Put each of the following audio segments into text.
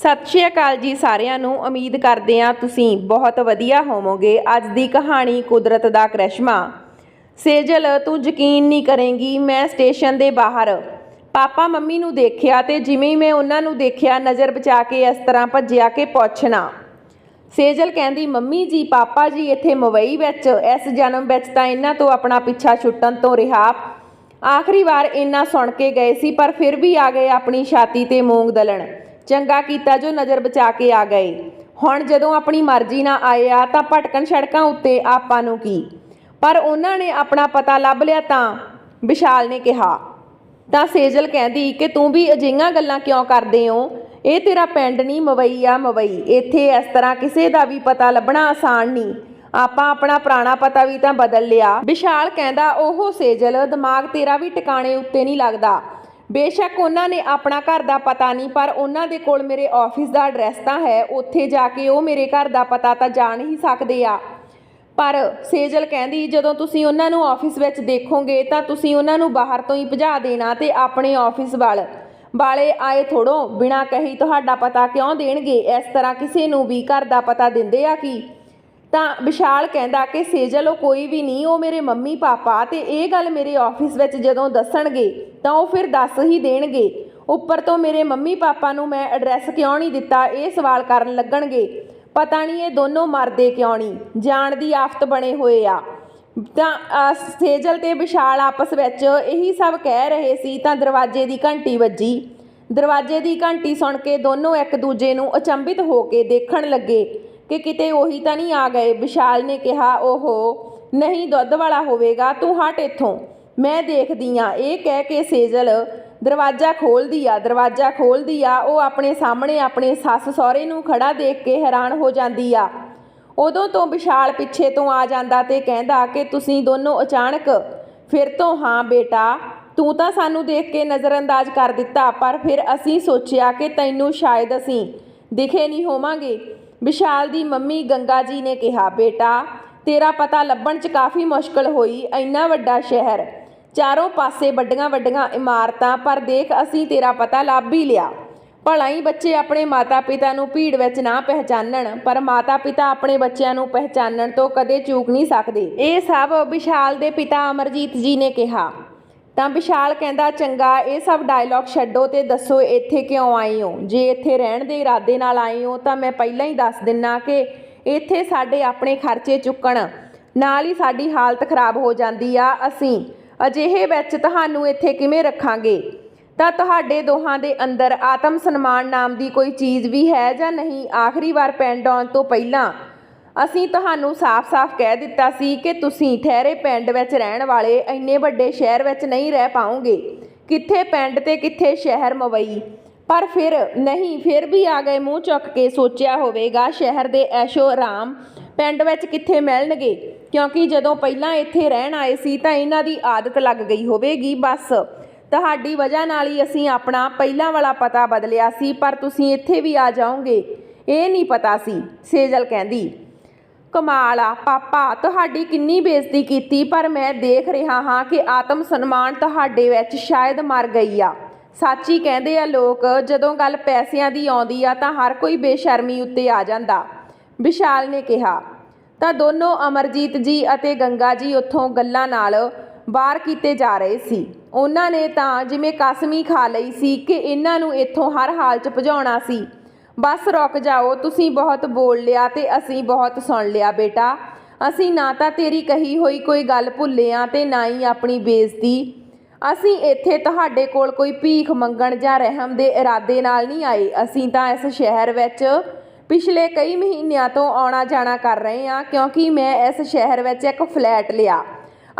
ਸਤਿ ਸ਼੍ਰੀ ਅਕਾਲ ਜੀ ਸਾਰਿਆਂ ਨੂੰ। ਉਮੀਦ ਕਰਦੇ ਹਾਂ ਤੁਸੀਂ ਬਹੁਤ ਵਧੀਆ ਹੋਵੋਗੇ। ਅੱਜ ਦੀ ਕਹਾਣੀ ਕੁਦਰਤ ਦਾ ਕਰਿਸ਼ਮਾ। ਸੇਜਲ, ਤੂੰ ਯਕੀਨ ਨਹੀਂ ਕਰੇਂਗੀ, ਮੈਂ ਸਟੇਸ਼ਨ ਦੇ ਬਾਹਰ। ਪਾਪਾ ਮੰਮੀ ਨੂੰ ਦੇਖਿਆ ਤੇ ਜਿਵੇਂ ਹੀ ਮੈਂ ਉਹਨਾਂ ਨੂੰ ਦੇਖਿਆ, ਨਜ਼ਰ ਬਚਾ ਕੇ ਇਸ ਤਰ੍ਹਾਂ ਭੱਜਿਆ ਕਿ ਪੁੱਛਣਾ। ਸੇਜਲ ਕਹਿੰਦੀ, ਮੰਮੀ ਜੀ, ਪਾਪਾ ਜੀ ਇੱਥੇ ਮੁੰਬਈ ਵਿੱਚ, ਇਸ ਜਨਮ ਵਿੱਚ ਤਾਂ ਇਹਨਾਂ ਤੋਂ ਆਪਣਾ ਪਿੱਛਾ ਛੁੱਟਣ ਤੋਂ ਰਿਹਾ। ਆਖਰੀ ਵਾਰ ਇੰਨਾ ਸੁਣ ਕੇ ਗਏ ਸੀ, ਪਰ ਫਿਰ ਵੀ ਆ ਗਏ ਆਪਣੀ ਛਾਤੀ ਤੇ ਮੂੰਗ ਦਲਣ। ਚੰਗਾ ਕੀਤਾ ਜੋ ਨਜ਼ਰ ਬਚਾ ਕੇ ਆ ਗਏ। ਹੁਣ ਜਦੋਂ ਆਪਣੀ ਮਰਜ਼ੀ ਨਾਲ ਆਏ ਆ ਤਾਂ ਭਟਕਣ ਸੜਕਾਂ ਉੱਤੇ ਆਪਾਂ ਨੂੰ ਕੀ? ਪਰ ਉਹਨਾਂ ਨੇ ਆਪਣਾ ਪਤਾ ਲੱਭ ਲਿਆ ਤਾਂ ਵਿਸ਼ਾਲ ਨੇ ਕਿਹਾ, ਤਾਂ ਸੇਜਲ ਕਹਿੰਦੀ ਕਿ ਤੂੰ ਵੀ ਅਜਿਹੀਆਂ ਗੱਲਾਂ ਕਿਉਂ ਕਰਦੇ ਹੋ? ਇਹ ਤੇਰਾ ਪਿੰਡ ਨਹੀਂ, ਮਵਈ ਆ ਮਵਈ। ਇੱਥੇ ਇਸ ਤਰ੍ਹਾਂ ਕਿਸੇ ਦਾ ਵੀ ਪਤਾ ਲੱਭਣਾ ਆਸਾਨ ਨਹੀਂ। ਆਪਾਂ ਆਪਣਾ ਪੁਰਾਣਾ ਪਤਾ ਵੀ ਤਾਂ ਬਦਲ ਲਿਆ। ਵਿਸ਼ਾਲ ਕਹਿੰਦਾ ਉਹ ਸੇਜਲ, ਦਿਮਾਗ ਤੇਰਾ ਵੀ ਟਿਕਾਣੇ ਉੱਤੇ ਨਹੀਂ ਲੱਗਦਾ। ਬੇਸ਼ੱਕ ਉਹਨਾਂ ਨੇ ਆਪਣਾ ਘਰ ਦਾ ਪਤਾ ਨਹੀਂ, ਪਰ ਉਹਨਾਂ ਦੇ ਕੋਲ ਮੇਰੇ ਆਫਿਸ ਦਾ ਐਡਰੈਸ ਤਾਂ ਹੈ, ਉੱਥੇ ਜਾ ਕੇ ਉਹ ਮੇਰੇ ਘਰ ਦਾ ਪਤਾ ਤਾਂ ਜਾਣ ਹੀ ਸਕਦੇ ਆ। ਪਰ ਸੇਜਲ ਕਹਿੰਦੀ, ਜਦੋਂ ਤੁਸੀਂ ਉਹਨਾਂ ਨੂੰ ਆਫਿਸ ਵਿੱਚ ਦੇਖੋਗੇ, ਤਾਂ ਤੁਸੀਂ ਉਹਨਾਂ ਨੂੰ ਬਾਹਰ ਤੋਂ ਹੀ ਭਜਾ ਦੇਣਾ ਤੇ ਆਪਣੇ ਆਫਿਸ ਵੱਲ। ਵਾਲੇ ਆਏ ਥੋੜੋ, ਬਿਨਾ ਕਹੀ ਤੁਹਾਡਾ ਪਤਾ ਕਿਉਂ ਦੇਣਗੇ? ਇਸ ਤਰ੍ਹਾਂ ਕਿਸੇ ਨੂੰ ਵੀ ਘਰ ਦਾ ਪਤਾ ਦਿੰਦੇ ਆ ਕੀ? ਤਾਂ ਵਿਸ਼ਾਲ ਕਹਿੰਦਾ ਕਿ ਸੇਜਲ, ਉਹ ਕੋਈ ਵੀ ਨਹੀਂ, ਉਹ ਮੇਰੇ ਮੰਮੀ ਪਾਪਾ ਤੇ ਇਹ ਗੱਲ ਮੇਰੇ ਆਫਿਸ ਵਿੱਚ ਜਦੋਂ ਦੱਸਣਗੇ ਤਾਂ ਉਹ ਫਿਰ ਦੱਸ ਹੀ ਦੇਣਗੇ। ਉੱਪਰ ਤੋਂ ਮੇਰੇ ਮੰਮੀ ਪਾਪਾ ਨੂੰ ਮੈਂ ਐਡਰੈਸ ਕਿਉਂ ਨਹੀਂ ਦਿੱਤਾ, ਇਹ ਸਵਾਲ ਕਰਨ ਲੱਗਣਗੇ। ਪਤਾ ਨਹੀਂ ਇਹ ਦੋਨੋਂ ਮਰਦੇ ਕਿਉਂ ਨਹੀਂ, ਜਾਣ ਦੀ ਆਫਤ ਬਣੇ ਹੋਏ ਆ। ਤਾਂ ਸੇਜਲ ਤੇ ਵਿਸ਼ਾਲ ਆਪਸ ਵਿੱਚ ਇਹੀ ਸਭ ਕਹਿ ਰਹੇ ਸੀ, ਤਾਂ ਦਰਵਾਜ਼ੇ ਦੀ ਘੰਟੀ ਵੱਜੀ। ਦਰਵਾਜ਼ੇ ਦੀ ਘੰਟੀ ਸੁਣ ਕੇ ਦੋਨੋਂ ਇੱਕ ਦੂਜੇ ਨੂੰ ਅਚੰਭਿਤ ਹੋ ਕੇ ਦੇਖਣ ਲੱਗੇ ਕਿ ਕਿਤੇ ਉਹੀ ਤਾਂ ਨਹੀਂ ਆ ਗਏ। ਵਿਸ਼ਾਲ ਨੇ ਕਿਹਾ, ਓਹੋ, ਨਹੀਂ ਦੁੱਧ ਵਾਲਾ ਹੋਵੇਗਾ, ਤੂੰ ਹਟ ਇੱਥੋਂ। ਮੈਂ ਦੇਖਦੀ ਆ। ਇਹ ਕਹਿ ਕੇ ਸੇਜਲ ਦਰਵਾਜ਼ਾ ਖੋਲਦੀ ਆ, ਦਰਵਾਜ਼ਾ ਖੋਲਦੀ ਆ। ਉਹ ਆਪਣੇ ਸਾਹਮਣੇ ਆਪਣੇ ਸੱਸ ਸਹੁਰੇ ਨੂੰ ਖੜਾ ਦੇਖ ਕੇ ਹੈਰਾਨ ਹੋ ਜਾਂਦੀ ਆ। ਉਦੋਂ ਤੋਂ ਵਿਸ਼ਾਲ ਪਿੱਛੇ ਤੋਂ ਆ ਜਾਂਦਾ ਤੇ ਕਹਿੰਦਾ ਕਿ ਤੁਸੀਂ ਦੋਨੋਂ ਅਚਾਨਕ ਫਿਰ ਤੋਂ ਹਾਂ ਬੇਟਾ, ਤੂੰ ਤਾਂ ਸਾਨੂੰ ਦੇਖ ਕੇ ਨਜ਼ਰਅੰਦਾਜ਼ ਕਰ ਦਿੱਤਾ, ਪਰ ਫਿਰ ਅਸੀਂ ਸੋਚਿਆ ਕਿ ਤੈਨੂੰ ਸ਼ਾਇਦ ਅਸੀਂ ਦਿਖੇ ਨਹੀਂ ਹੋਵਾਂਗੇ। ਵਿਸ਼ਾਲ ਦੀ ਮੰਮੀ ਗੰਗਾ ਜੀ ਨੇ ਕਿਹਾ, ਬੇਟਾ, ਤੇਰਾ ਪਤਾ ਲੱਭਣ 'ਚ ਕਾਫੀ ਮੁਸ਼ਕਲ ਹੋਈ, ਇੰਨਾ ਵੱਡਾ ਸ਼ਹਿਰ। ਚਾਰੋਂ ਪਾਸੇ ਵੱਡੀਆਂ ਵੱਡੀਆਂ ਇਮਾਰਤਾਂ, ਪਰ ਦੇਖ ਅਸੀਂ ਤੇਰਾ ਪਤਾ ਲੱਭ ਹੀ ਲਿਆ। ਭਲਾ ਹੀ ਬੱਚੇ ਆਪਣੇ ਮਾਤਾ-ਪਿਤਾ ਨੂੰ ਭੀੜ ਵਿੱਚ ਨਾ ਪਹਿਚਾਨਣ, ਪਰ ਮਾਤਾ-ਪਿਤਾ ਆਪਣੇ ਬੱਚਿਆਂ ਨੂੰ ਪਹਿਚਾਨਣ ਤੋਂ ਕਦੇ ਚੂਕ ਨਹੀਂ ਸਕਦੇ। ਇਹ ਸਭ ਵਿਸ਼ਾਲ ਦੇ ਪਿਤਾ ਅਮਰਜੀਤ ਜੀ ਨੇ ਕਿਹਾ। ਤਾਂ ਵਿਸ਼ਾਲ ਕਹਿੰਦਾ, ਚੰਗਾ, ਇਹ ਸਭ ਡਾਇਲੌਗ ਛੱਡੋ ਤੇ ਦੱਸੋ ਇੱਥੇ ਕਿਉਂ ਆਏ ਹੋ? ਜੇ ਇੱਥੇ ਰਹਿਣ ਦੇ ਇਰਾਦੇ ਨਾਲ ਆਏ ਹੋ, ਤਾਂ ਮੈਂ ਪਹਿਲਾਂ ਹੀ ਦੱਸ ਦਿੰਨਾ ਕਿ ਇੱਥੇ ਸਾਡੇ ਆਪਣੇ ਖਰਚੇ ਚੁੱਕਣ। ਨਾਲ ਹੀ ਸਾਡੀ ਹਾਲਤ ਖਰਾਬ ਹੋ ਜਾਂਦੀ ਆ, ਅਸੀਂ ਅਜਿਹੇ ਵਿੱਚ ਤੁਹਾਨੂੰ ਇੱਥੇ ਕਿਵੇਂ ਰੱਖਾਂਗੇ? ਤਾਂ ਤੁਹਾਡੇ ਦੋਹਾਂ ਦੇ ਅੰਦਰ ਆਤਮ ਸਨਮਾਨ ਨਾਮ ਦੀ ਕੋਈ ਚੀਜ਼ ਵੀ ਹੈ ਜਾਂ ਨਹੀਂ? ਆਖਰੀ ਵਾਰ ਪਿੰਡ ਆਉਣ ਤੋਂ ਪਹਿਲਾਂ ਅਸੀਂ ਤੁਹਾਨੂੰ ਸਾਫ਼-ਸਾਫ਼ ਕਹਿ ਦਿੱਤਾ ਸੀ ਕਿ ਤੁਸੀਂ ਠਹਿਰੇ ਪਿੰਡ ਵਿੱਚ ਰਹਿਣ ਵਾਲੇ ਇੰਨੇ ਵੱਡੇ ਸ਼ਹਿਰ ਵਿੱਚ ਨਹੀਂ ਰਹਿ ਪਾਓਗੇ। ਕਿੱਥੇ ਪਿੰਡ ਤੇ ਕਿੱਥੇ ਸ਼ਹਿਰ ਮਵਈ। ਪਰ ਫਿਰ ਨਹੀਂ, ਫਿਰ ਵੀ ਆ ਗਏ ਮੂੰਹ ਚੁੱਕ ਕੇ ਸੋਚਿਆ ਹੋਵੇਗਾ, ਸ਼ਹਿਰ ਦੇ ਐਸ਼ੋ ਆਰਾਮ ਪਿੰਡ ਵਿੱਚ ਕਿੱਥੇ ਮਿਲਣਗੇ? ਕਿਉਂਕਿ ਜਦੋਂ ਪਹਿਲਾਂ ਇੱਥੇ ਰਹਿਣ ਆਏ ਸੀ ਤਾਂ ਇਹਨਾਂ ਦੀ ਆਦਤ ਲੱਗ ਗਈ ਹੋਵੇਗੀ ਬਸ। ਤੁਹਾਡੀ ਵਜ੍ਹਾ ਨਾਲ ਹੀ ਅਸੀਂ ਆਪਣਾ ਪਹਿਲਾਂ ਵਾਲਾ ਪਤਾ ਬਦਲਿਆ ਸੀ, ਪਰ ਤੁਸੀਂ ਇੱਥੇ ਵੀ ਆ ਜਾਓਗੇ। ਇਹ ਨਹੀਂ ਪਤਾ ਸੀ, ਸੇਜਲ ਕਹਿੰਦੀ। ਕਮਾਲ ਆ, ਪਾਪਾ, ਤੁਹਾਡੀ ਕਿੰਨੀ ਬੇਇੱਜ਼ਤੀ ਕੀਤੀ, ਪਰ ਮੈਂ ਦੇਖ ਰਿਹਾ ਹਾਂ ਕਿ ਆਤਮ ਸਨਮਾਨ ਤੁਹਾਡੇ ਵਿੱਚ ਸ਼ਾਇਦ ਮਰ ਗਈ ਆ। ਸੱਚੀ ਕਹਿੰਦੇ ਆ ਲੋਕ, ਜਦੋਂ ਗੱਲ ਪੈਸਿਆਂ ਦੀ ਆਉਂਦੀ ਆ ਤਾਂ ਹਰ ਕੋਈ ਬੇਸ਼ਰਮੀ ਉੱਤੇ ਆ ਜਾਂਦਾ। ਵਿਸ਼ਾਲ ਨੇ ਕਿਹਾ। ਤਾਂ ਦੋਨੋਂ ਅਮਰਜੀਤ ਜੀ ਅਤੇ ਗੰਗਾ ਜੀ ਉੱਥੋਂ ਗੱਲਾਂ ਨਾਲ ਬਾਹਰ ਕੀਤੇ ਜਾ ਰਹੇ ਸੀ। ਉਹਨਾਂ ਨੇ ਤਾਂ ਜਿਵੇਂ ਕਸਮੀ ਖਾ ਲਈ ਸੀ ਕਿ ਇਹਨਾਂ ਨੂੰ ਇੱਥੋਂ ਹਰ ਹਾਲ 'ਚ ਭਜਾਉਣਾ ਸੀ। ਬਸ ਰੁਕ ਜਾਓ, ਤੁਸੀਂ ਬਹੁਤ ਬੋਲ ਲਿਆ ਤੇ ਅਸੀਂ ਬਹੁਤ ਸੁਣ ਲਿਆ ਬੇਟਾ। ਅਸੀਂ ਨਾ ਤਾਂ ਤੇਰੀ ਕਹੀ ਹੋਈ ਕੋਈ ਗੱਲ ਭੁੱਲੇ ਆ ਤੇ ਨਾ ਹੀ ਆਪਣੀ ਬੇਇੱਜ਼ਤੀ। ਅਸੀਂ ਇੱਥੇ ਤੁਹਾਡੇ ਕੋਲ ਕੋਈ ਭੀਖ ਮੰਗਣ ਜਾਂ ਰਹਿਮ ਦੇ ਇਰਾਦੇ ਨਾਲ ਨਹੀਂ ਆਏ। ਅਸੀਂ ਤਾਂ ਇਸ ਸ਼ਹਿਰ ਵਿੱਚ ਪਿਛਲੇ ਕਈ ਮਹੀਨਿਆਂ ਤੋਂ ਆਉਣਾ ਜਾਣਾ ਕਰ ਰਹੇ ਹਾਂ ਕਿਉਂਕਿ ਮੈਂ ਇਸ ਸ਼ਹਿਰ ਵਿੱਚ ਇੱਕ ਫਲੈਟ ਲਿਆ।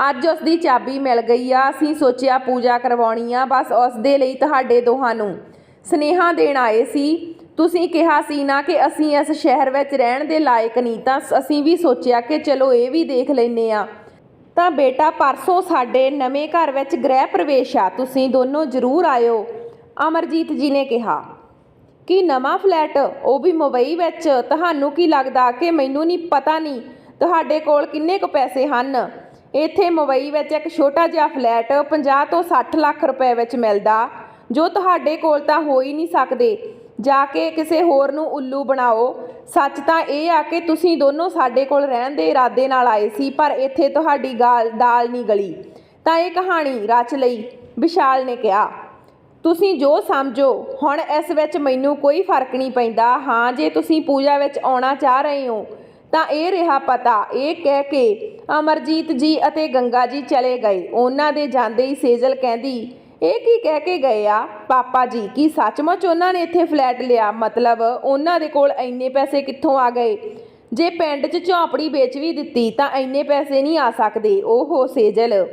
ਅੱਜ ਉਸ ਦੀ ਚਾਬੀ ਮਿਲ ਗਈ ਆ, ਅਸੀਂ ਸੋਚਿਆ ਪੂਜਾ ਕਰਵਾਉਣੀ ਆ, ਬਸ ਉਸ ਦੇ ਲਈ ਤੁਹਾਡੇ ਦੋਹਾਂ ਨੂੰ ਸਨੇਹਾ ਦੇਣ ਆਏ ਸੀ। ਤੁਸੀਂ ਕਿਹਾ ਸੀ ਨਾ ਕਿ ਅਸੀਂ ਇਸ ਸ਼ਹਿਰ ਵਿੱਚ ਰਹਿਣ ਦੇ ਲਾਇਕ ਨਹੀਂ, ਤਾਂ ਅਸੀਂ ਵੀ ਸੋਚਿਆ ਕਿ ਚਲੋ ਇਹ ਵੀ ਦੇਖ ਲੈਨੇ ਆ ਤਾਂ ਬੇਟਾ, ਪਰਸੋਂ ਸਾਡੇ ਨਵੇਂ ਘਰ ਵਿੱਚ ਗ੍ਰਹਿ ਪ੍ਰਵੇਸ਼ ਆ, ਤੁਸੀਂ ਦੋਨੋਂ ਜ਼ਰੂਰ ਆਇਓ, ਅਮਰਜੀਤ ਜੀ ਨੇ ਕਿਹਾ। ਕੀ ਨਵਾਂ ਫਲੈਟ ਉਹ ਵੀ ਮੁੰਬਈ ਵਿੱਚ, ਤੁਹਾਨੂੰ ਕੀ ਲੱਗਦਾ ਕਿ ਮੈਨੂੰ ਨਹੀਂ ਪਤਾ ਨਹੀਂ ਤੁਹਾਡੇ ਕੋਲ ਕਿੰਨੇ ਕੁ ਪੈਸੇ ਹਨ? ਇੱਥੇ ਮੁੰਬਈ ਵਿੱਚ ਇੱਕ ਛੋਟਾ ਜਿਹਾ ਫਲੈਟ 50 ਤੋਂ 60 ਲੱਖ ਰੁਪਏ ਵਿੱਚ ਮਿਲਦਾ, ਜੋ ਤੁਹਾਡੇ ਕੋਲ ਤਾਂ ਹੋ ਹੀ ਨਹੀਂ ਸਕਦੇ। ਜਾ ਕੇ ਕਿਸੇ ਹੋਰ ਨੂੰ ਉੱਲੂ ਬਣਾਓ। ਸੱਚ ਤਾਂ ਇਹ ਆ ਕਿ ਤੁਸੀਂ ਦੋਨੋਂ ਸਾਡੇ ਕੋਲ ਰਹਿਣ ਦੇ ਇਰਾਦੇ ਨਾਲ ਆਏ ਸੀ, ਪਰ ਇੱਥੇ ਤੁਹਾਡੀ ਗਾਲ, ਦਾਲ ਨਹੀਂ ਗਲੀ। ਤਾਂ ਇਹ ਕਹਾਣੀ ਰਚ ਲਈ, ਵਿਸ਼ਾਲ ਨੇ ਕਿਹਾ। ਤੁਸੀਂ ਜੋ ਸਮਝੋ, ਹੁਣ ਇਸ ਵਿੱਚ ਮੈਨੂੰ ਕੋਈ ਫ਼ਰਕ ਨਹੀਂ ਪੈਂਦਾ। ਹਾਂ, ਜੇ ਤੁਸੀਂ ਪੂਜਾ ਵਿੱਚ ਆਉਣਾ ਚਾਹ ਰਹੇ ਹੋ, ਤਾਂ ਇਹ ਰਿਹਾ ਪਤਾ, ਇਹ ਕਹਿ ਕੇ ਅਮਰਜੀਤ ਜੀ ਅਤੇ ਗੰਗਾ ਜੀ ਚਲੇ ਗਏ। ਉਹਨਾਂ ਦੇ ਜਾਂਦੇ ਹੀ ਸੇਜਲ ਕਹਿੰਦੀ, ਇਹ ਕੀ ਕਹਿ ਕੇ ਗਏ ਆ? ਪਾਪਾ ਜੀ, ਕੀ ਸੱਚਮੁੱਚ ਉਹਨਾਂ ਨੇ ਇੱਥੇ ਫਲੈਟ ਲਿਆ? ਮਤਲਬ ਉਹਨਾਂ ਦੇ ਕੋਲ ਇੰਨੇ ਪੈਸੇ ਕਿੱਥੋਂ ਆ ਗਏ? ਜੇ ਪਿੰਡ 'ਚ ਝੌਂਪੜੀ ਵੇਚ ਵੀ ਦਿੱਤੀ, ਤਾਂ ਇੰਨੇ ਪੈਸੇ ਨਹੀਂ ਆ ਸਕਦੇ। ਓਹੋ ਸੇਜਲ,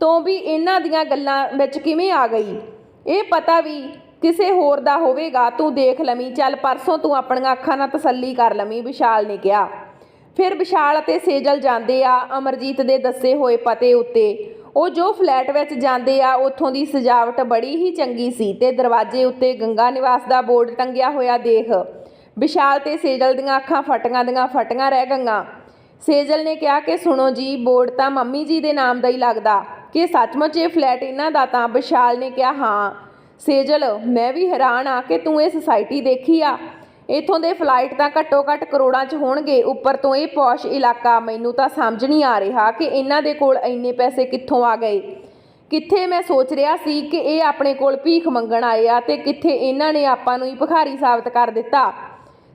ਤੋਂ ਵੀ ਇਹਨਾਂ ਦੀਆਂ ਗੱਲਾਂ ਵਿੱਚ ਕਿਵੇਂ ਆ ਗਈ? ਇਹ ਪਤਾ ਵੀ ਕਿਸੇ ਹੋਰ ਦਾ ਹੋਵੇਗਾ, ਤੂੰ ਦੇਖ ਲਵੀਂ, ਚੱਲ ਪਰਸੋਂ ਤੂੰ ਆਪਣੀਆਂ ਅੱਖਾਂ ਨਾਲ ਤਸੱਲੀ ਕਰ ਲਵੀਂ, ਵਿਸ਼ਾਲ ਨੇ ਕਿਹਾ। ਫਿਰ ਵਿਸ਼ਾਲ ਅਤੇ ਸੇਜਲ ਜਾਂਦੇ ਆ ਅਮਰਜੀਤ ਦੇ ਦੱਸੇ ਹੋਏ ਪਤੇ ਉੱਤੇ। ਉਹ ਜੋ ਫਲੈਟ ਵਿੱਚ ਜਾਂਦੇ ਆ, ਉੱਥੋਂ ਦੀ ਸਜਾਵਟ ਬੜੀ ਹੀ ਚੰਗੀ ਸੀ ਤੇ ਦਰਵਾਜ਼ੇ ਉੱਤੇ ਗੰਗਾ ਨਿਵਾਸ ਦਾ ਬੋਰਡ ਟੰਗਿਆ ਹੋਇਆ ਦੇਖ। ਵਿਸ਼ਾਲ ਤੇ ਸੇਜਲ ਦੀਆਂ ਅੱਖਾਂ ਫਟੀਆਂ ਦੀਆਂ ਫਟੀਆਂ ਰਹਿ ਗਈਆਂ। ਸੇਜਲ ਨੇ ਕਿਹਾ ਕਿ, ਸੁਣੋ ਜੀ, ਬੋਰਡ ਤਾਂ ਮੰਮੀ ਜੀ ਦੇ ਨਾਮ ਦਾ ਹੀ ਲੱਗਦਾ। ਕਿ ਸੱਚਮੁੱਚ ਇਹ ਫਲੈਟ ਇਹਨਾਂ ਦਾ ਤਾਂ ਵਿਸ਼ਾਲ ਨੇ ਕਿਹਾ, ਹਾਂ, ਸੇਜਲ, ਮੈਂ ਵੀ ਹੈਰਾਨ ਆ ਕਿ ਤੂੰ ਇਹ ਸੁਸਾਇਟੀ ਦੇਖੀ ਆ। ਇਥੋਂ ਦੇ ਫਲਾਈਟ ਤਾਂ ਘੱਟੋ ਘੱਟ ਕਰੋੜਾਂ 'ਚ ਹੋਣਗੇ, ਉੱਪਰ ਤੋਂ ਇਹ ਪੌਸ਼ ਇਲਾਕਾ ਮੈਨੂੰ ਤਾਂ ਸਮਝ ਨਹੀਂ ਆ ਰਿਹਾ ਕਿ ਇਹਨਾਂ ਦੇ ਕੋਲ ਇੰਨੇ ਪੈਸੇ ਕਿੱਥੋਂ ਆ ਗਏ। ਕਿੱਥੇ ਮੈਂ ਸੋਚ ਰਿਹਾ ਸੀ ਕਿ ਇਹ ਆਪਣੇ ਕੋਲ ਭੀਖ ਮੰਗਣ ਆਏ ਆ ਤੇ ਕਿੱਥੇ ਇਹਨਾਂ ਨੇ ਆਪਾਂ ਨੂੰ ਹੀ ਭਿਖਾਰੀ ਸਾਬਤ ਕਰ ਦਿੱਤਾ।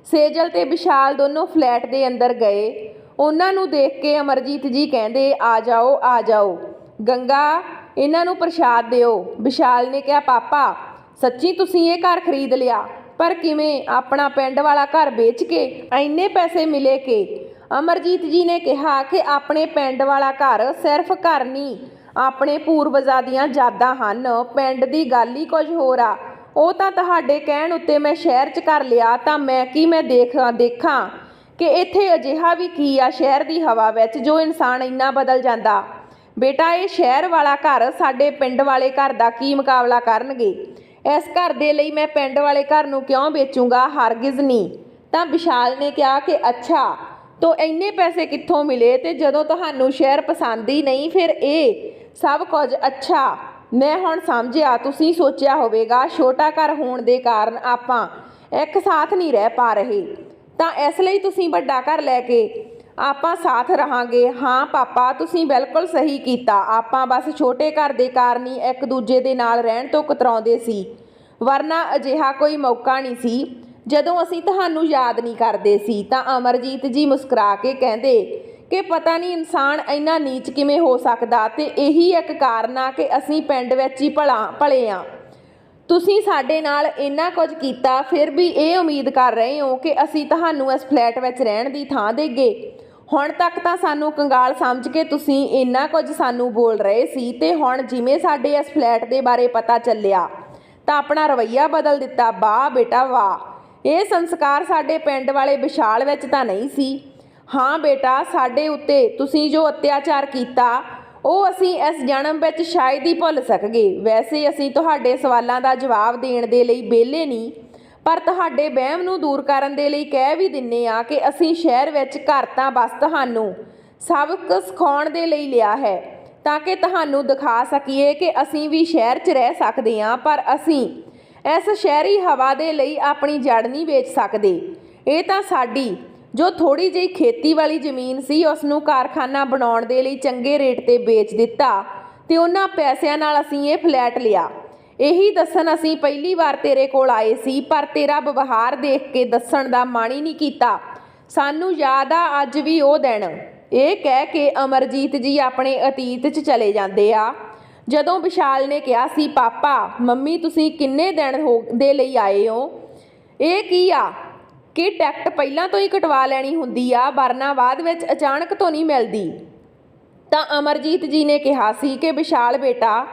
ਸੇਜਲ ਤੇ ਵਿਸ਼ਾਲ ਦੋਨੋਂ ਫਲੈਟ ਦੇ ਅੰਦਰ ਗਏ। ਉਹਨਾਂ ਨੂੰ ਦੇਖ ਕੇ ਅਮਰਜੀਤ ਜੀ ਕਹਿੰਦੇ, ਆ ਜਾਓ ਆ ਜਾਓ। ਗੰਗਾ, ਇਹਨਾਂ ਨੂੰ ਪ੍ਰਸ਼ਾਦ ਦਿਓ। ਵਿਸ਼ਾਲ ਨੇ ਕਿਹਾ, ਪਾਪਾ, ਸੱਚੀ ਤੁਸੀਂ ਇਹ ਘਰ ਖਰੀਦ ਲਿਆ, ਪਰ ਕਿਵੇਂ ਆਪਣਾ ਪਿੰਡ ਵਾਲਾ ਘਰ ਵੇਚ ਕੇ ਇੰਨੇ ਪੈਸੇ ਮਿਲੇ ਕਿ? ਅਮਰਜੀਤ ਜੀ ਨੇ ਕਿਹਾ ਕਿ ਆਪਣੇ ਪਿੰਡ ਵਾਲਾ ਘਰ ਸਿਰਫ ਘਰ ਨਹੀਂ, ਆਪਣੇ ਪੂਰਵਜਾਂ ਦੀਆਂ ਯਾਦਾਂ ਹਨ। ਪਿੰਡ ਦੀ ਗੱਲ ਹੀ ਕੁਝ ਹੋਰ ਆ। ਉਹ ਤਾਂ ਤੁਹਾਡੇ ਕਹਿਣ ਉੱਤੇ ਮੈਂ ਸ਼ਹਿਰ 'ਚ ਕਰ ਲਿਆ, ਤਾਂ ਮੈਂ ਕੀ ਮੈਂ ਦੇਖਾਂ ਦੇਖਾਂ ਕਿ ਇੱਥੇ ਅਜਿਹਾ ਵੀ ਕੀ ਆ ਸ਼ਹਿਰ ਦੀ ਹਵਾ ਵਿੱਚ ਜੋ ਇਨਸਾਨ ਇੰਨਾ ਬਦਲ ਜਾਂਦਾ। ਬੇਟਾ, ਇਹ ਸ਼ਹਿਰ ਵਾਲਾ ਘਰ ਸਾਡੇ ਪਿੰਡ ਵਾਲੇ ਘਰ ਦਾ ਕੀ ਮੁਕਾਬਲਾ ਕਰਨਗੇ? ਇਸ ਘਰ ਦੇ ਲਈ ਮੈਂ ਪਿੰਡ ਵਾਲੇ ਘਰ ਨੂੰ ਕਿਉਂ ਵੇਚੂੰਗਾ? ਹਰਗਿਜ਼ ਨਹੀਂ। ਤਾਂ ਵਿਸ਼ਾਲ ਨੇ ਕਿਹਾ ਕਿ ਅੱਛਾ, ਤੋ ਇੰਨੇ ਪੈਸੇ ਕਿੱਥੋਂ ਮਿਲੇ ਤੇ ਜਦੋਂ ਤੁਹਾਨੂੰ ਸ਼ਹਿਰ ਪਸੰਦ ਹੀ ਨਹੀਂ, ਫਿਰ ਇਹ ਸਭ ਕੁਝ ਅੱਛਾ। ਮੈਂ ਹੁਣ ਸਮਝਿਆ, ਤੁਸੀਂ ਸੋਚਿਆ ਹੋਵੇਗਾ, ਛੋਟਾ ਘਰ ਹੋਣ ਦੇ ਕਾਰਨ ਆਪਾਂ ਇੱਕ ਸਾਥ ਨਹੀਂ ਰਹਿ ਪਾ ਰਹੇ। ਤਾਂ ਇਸ ਲਈ ਤੁਸੀਂ ਵੱਡਾ ਘਰ ਲੈ ਕੇ ਆਪਾਂ ਸਾਥ ਰਹਾਂਗੇ। ਹਾਂ ਪਾਪਾ, ਤੁਸੀਂ ਬਿਲਕੁਲ ਸਹੀ ਕੀਤਾ। ਆਪਾਂ ਬਸ ਛੋਟੇ ਘਰ ਦੇ ਕਾਰਨ ਹੀ ਇੱਕ ਦੂਜੇ ਦੇ ਨਾਲ ਰਹਿਣ ਤੋਂ ਕਤਰਾਉਂਦੇ ਸੀ। ਵਰਨਾ ਅਜਿਹਾ ਕੋਈ ਮੌਕਾ ਨਹੀਂ ਸੀ। ਜਦੋਂ ਅਸੀਂ ਤੁਹਾਨੂੰ ਯਾਦ ਨਹੀਂ ਕਰਦੇ ਸੀ, ਤਾਂ ਅਮਰਜੀਤ ਜੀ ਮੁਸਕਰਾ ਕੇ ਕਹਿੰਦੇ ਕਿ ਪਤਾ ਨਹੀਂ ਇਨਸਾਨ ਇੰਨਾ ਨੀਚ ਕਿਵੇਂ ਹੋ ਸਕਦਾ ਤੇ ਇਹੀ ਇੱਕ ਕਾਰਨ ਆ ਕਿ ਅਸੀਂ ਪਿੰਡ ਵਿੱਚ ਹੀ ਭਲਾ, ਭਲੇ ਆ। ਤੁਸੀਂ ਸਾਡੇ ਨਾਲ ਇੰਨਾ ਕੁਝ ਕੀਤਾ, ਫਿਰ ਵੀ ਇਹ ਉਮੀਦ ਕਰ ਰਹੇ ਹੋ ਕਿ ਅਸੀਂ ਤੁਹਾਨੂੰ ਇਸ ਫਲੈਟ ਵਿੱਚ ਰਹਿਣ ਦੀ ਥਾਂ ਦੇਗੇ। ਹੁਣ ਤੱਕ ਤਾਂ ਸਾਨੂੰ ਕੰਗਾਲ ਸਮਝ ਕੇ ਤੁਸੀਂ ਇੰਨਾ ਕੁਝ ਸਾਨੂੰ ਬੋਲ ਰਹੇ ਸੀ ਤੇ ਹੁਣ ਜਿਵੇਂ ਸਾਡੇ ਇਸ ਫਲੈਟ ਦੇ ਬਾਰੇ ਪਤਾ ਚੱਲਿਆ, ਤਾਂ ਆਪਣਾ ਰਵੱਈਆ ਬਦਲ ਦਿੱਤਾ, ਵਾਹ ਬੇਟਾ ਵਾਹ। ਇਹ ਸੰਸਕਾਰ ਸਾਡੇ ਪਿੰਡ ਵਾਲੇ ਵਿਸ਼ਾਲ ਵਿੱਚ ਤਾਂ ਨਹੀਂ ਸੀ। ਹਾਂ ਬੇਟਾ, ਸਾਡੇ ਉੱਤੇ ਤੁਸੀਂ ਜੋ ਅਤਿਆਚਾਰ ਕੀਤਾ, ਉਹ ਅਸੀਂ ਇਸ ਜਨਮ ਵਿੱਚ ਸ਼ਾਇਦ ਹੀ ਭੁੱਲ ਸਕਗੇ। ਵੈਸੇ ਅਸੀਂ ਤੁਹਾਡੇ ਸਵਾਲਾਂ ਦਾ ਜਵਾਬ ਦੇਣ ਦੇ ਲਈ ਵਿਹਲੇ ਨਹੀਂ। ਪਰ ਤੁਹਾਡੇ ਵਹਿਮ ਨੂੰ ਦੂਰ ਕਰਨ ਦੇ ਲਈ ਕਹਿ ਵੀ ਦਿੰਨੇ ਆ ਕਿ ਅਸੀਂ ਸ਼ਹਿਰ ਵਿੱਚ ਘਰ ਤਾਂ ਬਸ ਤੁਹਾਨੂੰ ਸਬਕ ਸਿਖਾਉਣ ਦੇ ਲਈ ਲਿਆ ਹੈ, ਤਾਂ ਕਿ ਤੁਹਾਨੂੰ ਦਿਖਾ ਸਕੀਏ ਕਿ ਅਸੀਂ ਵੀ ਸ਼ਹਿਰ 'ਚ ਰਹਿ ਸਕਦੇ ਹਾਂ, ਪਰ ਅਸੀਂ ਇਸ ਸ਼ਹਿਰੀ ਹਵਾ ਦੇ ਲਈ ਆਪਣੀ ਜੜ ਨਹੀਂ ਵੇਚ ਸਕਦੇ। ਇਹ ਤਾਂ ਸਾਡੀ, ਜੋ ਥੋੜੀ ਜਿਹੀ ਖੇਤੀ ਵਾਲੀ ਜ਼ਮੀਨ ਸੀ ਉਸ ਨੂੰ ਕਾਰਖਾਨਾ ਬਣਾਉਣ ਦੇ ਲਈ ਚੰਗੇ ਰੇਟ ਤੇ ਵੇਚ ਦਿੱਤਾ ਤੇ ਉਹਨਾਂ ਪੈਸਿਆਂ ਨਾਲ ਅਸੀਂ ਇਹ ਫਲੈਟ ਲਿਆ। ਇਹੀ ਦੱਸਣ ਅਸੀਂ ਪਹਿਲੀ ਵਾਰ ਤੇਰੇ ਕੋਲ ਆਏ ਸੀ, ਪਰ ਤੇਰਾ ਵਿਵਹਾਰ ਦੇਖ ਕੇ ਦੱਸਣ ਦਾ ਮਨ ਹੀ ਨਹੀਂ ਕੀਤਾ। ਸਾਨੂੰ ਯਾਦ ਆ ਅੱਜ ਵੀ ਉਹ ਦਿਨ। ਇਹ ਕਹਿ ਕੇ ਅਮਰਜੀਤ ਜੀ ਆਪਣੇ ਅਤੀਤ 'ਚ ਚਲੇ ਜਾਂਦੇ ਆ। ਜਦੋਂ ਵਿਸ਼ਾਲ ਨੇ ਕਿਹਾ ਸੀ, ਪਾਪਾ, ਮੰਮੀ, ਤੁਸੀਂ ਕਿੰਨੇ ਦਿਨ ਹੋ, ਦੇ ਲਈ ਆਏ ਹੋ? ਇਹ ਕੀ ਆ? ਕਿ ਟਿਕਟ ਪਹਿਲਾਂ ਤੋਂ ਹੀ ਕਟਵਾ ਲੈਣੀ ਹੁੰਦੀ ਆ, ਵਰਨਾ ਬਾਅਦ ਵਿੱਚ ਅਚਾਨਕ ਤੋਂ ਨਹੀਂ ਮਿਲਦੀ। ਤਾਂ ਅਮਰਜੀਤ ਜੀ ਨੇ ਕਿਹਾ ਸੀ ਕਿ, ਵਿਸ਼ਾਲ ਬੇਟਾ